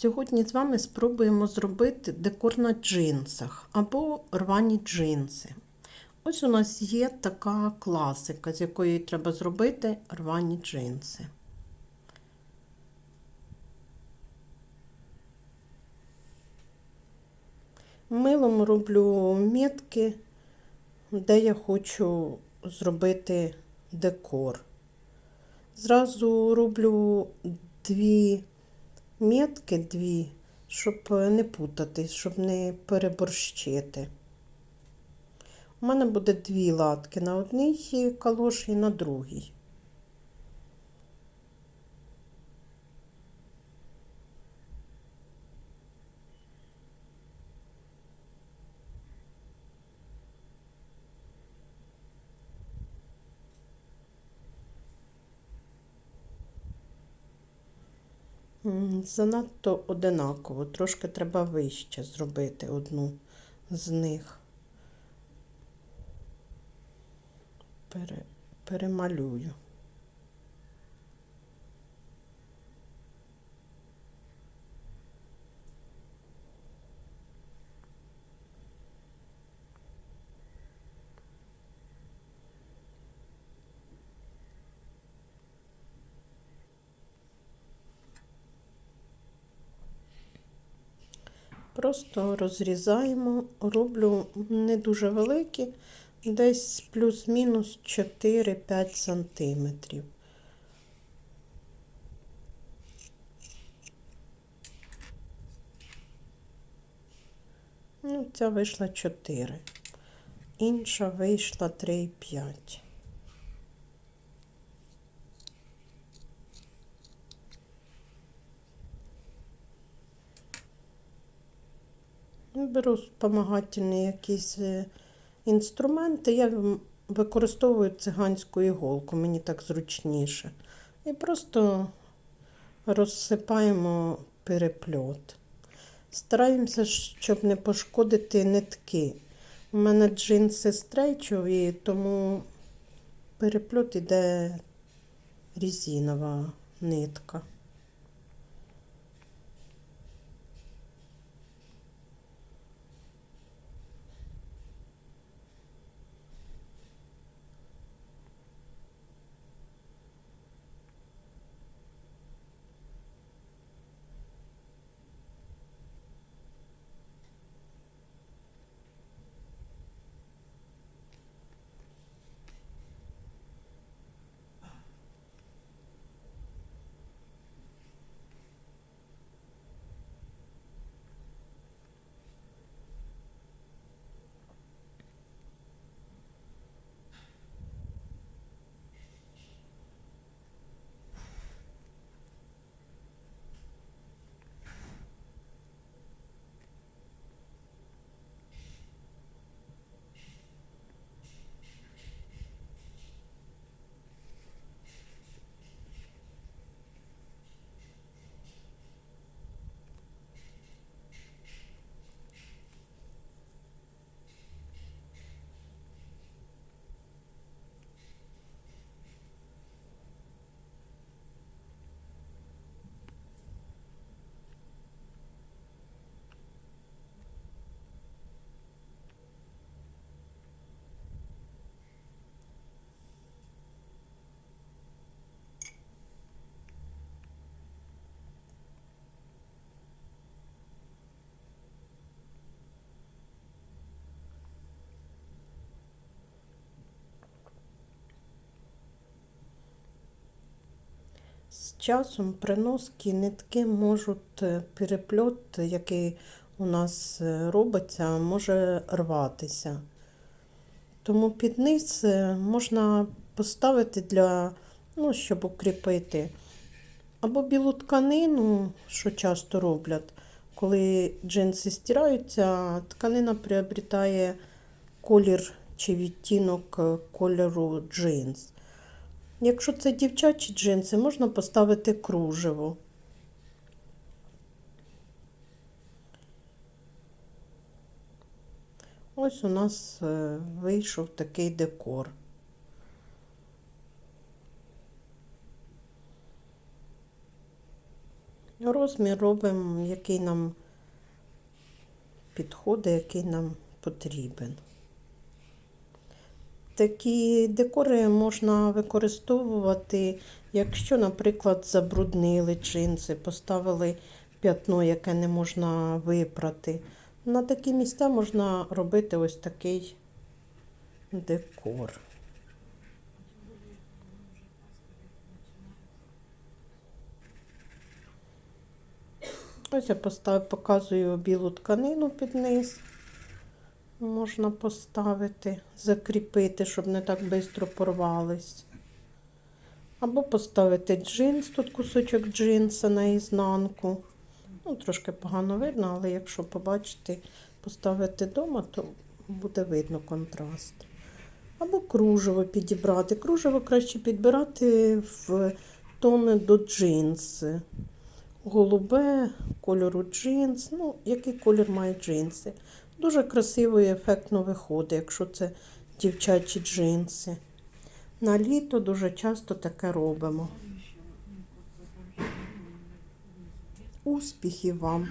Сьогодні з вами спробуємо зробити декор на джинсах або рвані джинси. Ось у нас є така класика, з якої треба зробити рвані джинси. Милом роблю метки, де я хочу зробити декор. Зразу роблю дві метки, дві, щоб не путатись, щоб не переборщити. У мене буде дві латки на одній калоші і на другій. Занадто одинаково, трошки треба вище зробити одну з них. Пере, перемалюю. Просто розрізаємо, роблю не дуже великі, десь плюс-мінус 4-5 сантиметрів. Ну, ця вийшла 4. Інша вийшла 3,5. Беру спомагательні якісь е, інструменти. Я використовую циганську іголку, мені так зручніше. І просто розсипаємо перепльот. Стараємося, щоб не пошкодити нитки. У мене джинси стрейчові, тому перепльот іде різинова нитка. Часом при носки нитки можуть е, перепльот, який у нас е, робиться, може рватися. Тому під низ е, можна поставити для, ну, щоб укріпити. Або білу тканину, що часто роблять, коли джинси стираються, тканина приобретає колір чи відтінок кольору джинс. Якщо це дівчачі джинси, можна поставити кружево. Ось у нас е, вийшов такий декор. Розмір робимо, який нам підходить, який нам потрібен. Такі декори можна використовувати, якщо, наприклад, забруднили джинси, поставили п'ятно, яке не можна випрати. На такі місця можна робити ось такий декор. Ось я показую білу тканину під низ. Можна поставити, закріпити, щоб не так швидко порвались. Або поставити джинс, тут кусочок джинса на ізнанку. Ну, трошки погано видно, але якщо побачити, поставити вдома, то буде видно контраст. Або кружево підібрати. Кружево краще підбирати в тони до джинси. Голубе, кольору джинс. Ну, який колір має джинси. Дуже красиво і ефектно виходить, якщо це дівчачі джинси. На літо дуже часто таке робимо. Успіхів вам!